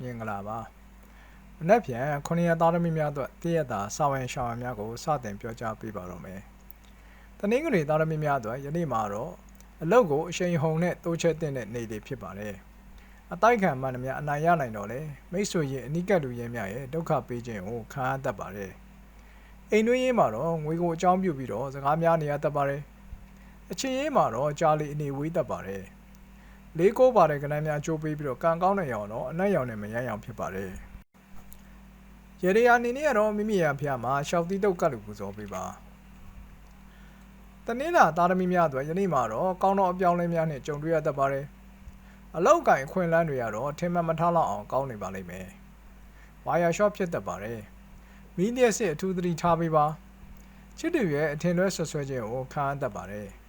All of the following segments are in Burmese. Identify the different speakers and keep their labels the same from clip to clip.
Speaker 1: မြင်္ဂလာပါမနက်ဖြန်ခုနှစ်ရက်သားသမီးများအတွက်တည့်ရက်တာစာဝင်ရှောင်းရံများကိုစတင်ပြောကြားပေးပါတော့မယ်တနင်္ဂနွေသားသမီးများအတွက်ယနေ့မှာတော့အလုပ်ကိုအချိန်ဟုန်နဲ့တိုးချက်တဲ့နေတွေဖြစ်ပါတယ်အတိုက်ခံမှန်သမျှအနိုင်ရနိုင်တော့လေမိတ်ဆွေရင်အနိကတ်လူရဲများရဲ့ဒုက္ခပေးခြင်းကိုခံရတတ်ပါတယ်အိမ်တွင်းရေးမှာတော့ငွေကိုအကြောင်းပြုပြီးတော့စကားများနေရတတ်ပါတယ်အချင်းရေးမှာတော့ကြားလီအနေဝေးတတ်ပါတယ် လေးကိုပါတဲ့ကဏ္ဍများအကျိုးပေးပြီးတော့ကံကောင်းတဲ့ရောင်တော့အနက်ရောင်နဲ့မရမ်းရောင်ဖြစ်ပါတယ်။ရေဒီယာအနေနဲ့ကတော့မိမိရဖျားမှာရှောက်တိတုတ်ကတ်လူပူဇော်ပေးပါ။တနင်္လာသားသမီးများအတွက်ယနေ့မှာတော့ကောင်းသောအပြောင်းအလဲများနဲ့ကြုံတွေ့ရတတ်ပါတယ်။အလောက်ကင်အခွင့်အလန်းတွေကတော့ထင်မှတ်မထားလောက်အောင်ကောင်းနေပါလိမ့်မယ်။ဝါယာရှော့ဖြစ်တတ်ပါတယ်။မီးလျက်စစ်အထူးသတိထားပေးပါ။ချစ်တူရဲ့အထင်လွဲဆွဆွဲခြင်းကိုခံရတတ်ပါတယ်။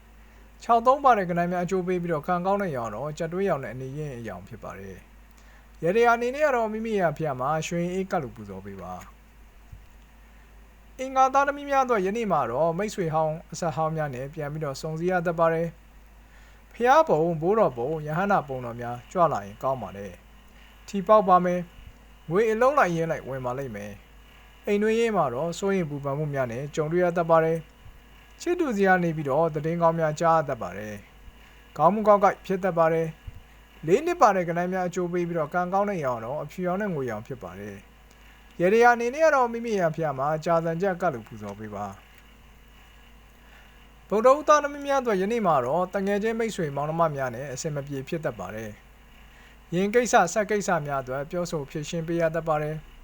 Speaker 1: 63ပါတဲ့ကဏ္ဍများအကျိုးပေးပြီးတော့ခံကောင်းတဲ့ရောင်တော့ကြက်တွင်းရောင်နဲ့အနေရင်အရောင်ဖြစ်ပါတယ်။ရေဒီယာအနေနဲ့ကတော့မိမိရဖျားမှာရွှေအေးကတ်လူပူဇော်ပေးပါ။အင်္ဂါသားသမီးများတော့ယနေ့မှာတော့မိတ်ဆွေဟောင်းအဆက်ဟောင်းများနဲ့ပြန်ပြီးတော့စုံစည်းရတတ်ပါတယ်။ဖျားပုံဘိုးတော်ပုံယဟန္တာပုံတော်များကြွလာရင်ကောင်းပါတယ်။ထီပေါက်ပါမယ်။ငွေအလုံးလိုက်ရင်းလိုက်ဝင်ပါလိမ့်မယ်။အိမ်တွင်းရေးမှာတော့စိုးရင်ပူပန်မှုများနဲ့ကြုံတွေ့ရတတ်ပါတယ်။ ချစ်တူစီကနေပြီးတော့သတင်းကောင်းများကြားရတတ်ပါတယ်။ကောင်းမှုကောင်းကဖြစ်တတ်ပါတယ်။လေးနှစ်ပါတဲ့ကဏ္ဍများအကျိုးပေးပြီးတော့ကံကောင်းတဲ့ရောင်တော့အဖြူရောင်နဲ့ငွေရောင်ဖြစ်ပါတယ်။ရေဒီယာအနေနဲ့ကတော့မိမိရဖျားမှာကြာစံကြက်ကတ်လို့ပူဇော်ပေးပါ။ဗုဒ္ဓဥသားသမီးများအတွက်ယနေ့မှာတော့တငယ်ချင်းမိတ်ဆွေမောင်နှမများနဲ့အစင်မပြေဖြစ်တတ်ပါတယ်။ရင်ကိစ္စဆက်ကိစ္စများအတွက်ပြောဆိုဖြေရှင်းပေးရတတ်ပါတယ်။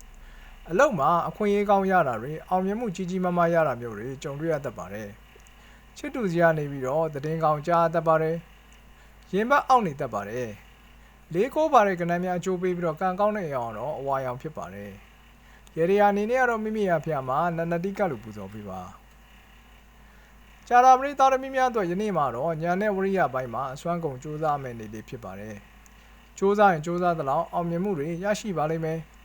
Speaker 1: အလုပ်မှာအခွင့်အရေးကောင်းရတာတွေအောင်မြင်မှုကြီးကြီးမားမားရတာမျိုးတွေကြုံတွေ့ရတတ်ပါတယ်။ချစ်တူစီကနေပြီးတော့သတင်းကောင်းကြားတတ်ပါတယ်။ရင်ဘတ်အောက်နေတတ်ပါတယ်။လေးကိုပါတဲ့ကဏ္ဍများအကျိုးပေးပြီးတော့ကံကောင်းတဲ့အရောင်တော့အဝါရောင်ဖြစ်ပါတယ်။ရေဒီယာအနေနဲ့ကတော့မိမိရဖျားမှာနန္ဒတိကလို့ပူဇော်ပေးပါ။ကြာတာပရိသတ်သမီးများအတွက်ယနေ့မှာတော့ညာနဲ့ဝရိယပိုင်းမှာအစွမ်းကုန်စူးစမ်းမယ်နေလေးဖြစ်ပါတယ်။စူးစမ်းရင်စူးစမ်းသလောက်အောင်မြင်မှုတွေရရှိပါလိမ့်မယ်။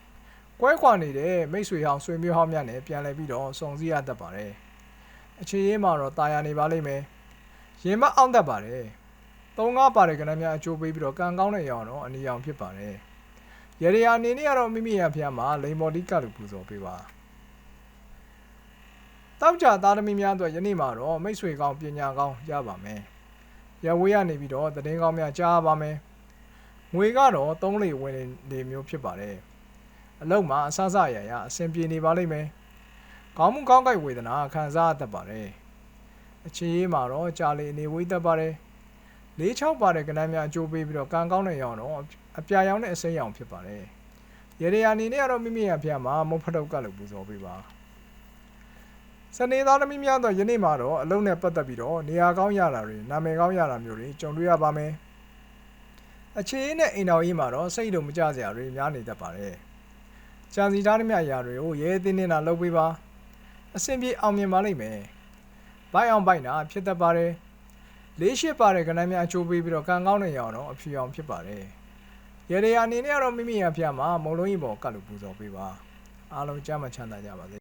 Speaker 1: ကွဲခွာနေတဲ့မိတ်ဆွေဟောင်းဆွေမျိုးဟောင်းများနဲ့ပြန်လည်ပြီးတော့စုံစည်းရတတ်ပါတယ်။အခြေရေးမှာတော့တာယာနေပါလိမ့်မယ်။ရင်မအောင်တတ်ပါတယ်။သုံးကားပါတဲ့ကဏ္ဍများအကျိုးပေးပြီးတော့ကံကောင်းတဲ့ရောင်တော့အနီရောင်ဖြစ်ပါတယ်။ရေဒီယာအနေနဲ့ကတော့မိမိရဖျားမှာလိန်မော်ဒီကလူပူဇော်ပေးပါ။တောက်ကြသားသမီးများအတွက်ယနေ့မှာတော့မိတ်ဆွေကောင်းပညာကောင်းရပါမယ်။ရဝေးရနေပြီးတော့သတင်းကောင်းများကြားပါမယ်။ငွေကတော့သုံးလေဝင်နေမျိုးဖြစ်ပါတယ်။ အလုံးမှာအဆအဆအရာရာအဆင်ပြေနေပါလိမ့်မယ်။ခေါင်းမှုကောင်းကိုက်ဝေဒနာခံစားရတတ်ပါတယ်။အခြေရေးမှာတော့ကြာလေအနေဝေးတတ်ပါတယ်။လေးချောက်ပါတဲ့ကဏ္ဍများအကျိုးပေးပြီးတော့ကံကောင်းတဲ့ရောင်တော့အပြာရောင်နဲ့အစိမ်းရောင်ဖြစ်ပါတယ်။ရေဒီယာအနေနဲ့ကတော့မိမိရဖျားမှာမုတ်ဖတုတ်ကလို့ပူဇော်ပေးပါ။စနေသားသမီးများတော့ယနေ့မှာတော့အလုံးနဲ့ပတ်သက်ပြီးတော့နေရာကောင်းရတာတွေနာမည်ကောင်းရတာမျိုးတွေကြုံတွေ့ရပါမယ်။အခြေရေးနဲ့အိမ်တော်ရေးမှာတော့စိတ်တုံမကြစရာတွေများနေတတ်ပါတယ်။ ကြံစီထားသမျှအရာတွေကိုရဲတင်းတင်းတာလုပ်ပေးပါအဆင်ပြေအောင်မြင်ပါလိမ့်မယ်ဘိုက်အောင်ဘိုက်တာဖြစ်တတ်ပါတယ်လေးရှိပါတဲ့ကဏ္ဍများအချိုးပေးပြီးတော့ကံကောင်းတဲ့ရောင်တော့အဖြူရောင်ဖြစ်ပါတယ်ရေဒီယာအနေနဲ့ကတော့မိမိရဖျားမှာမုံလုံးကြီးပေါ်ကတ်လို့ပူဇော်ပေးပါအားလုံးကြမ်းမှချမ်းသာကြပါစေ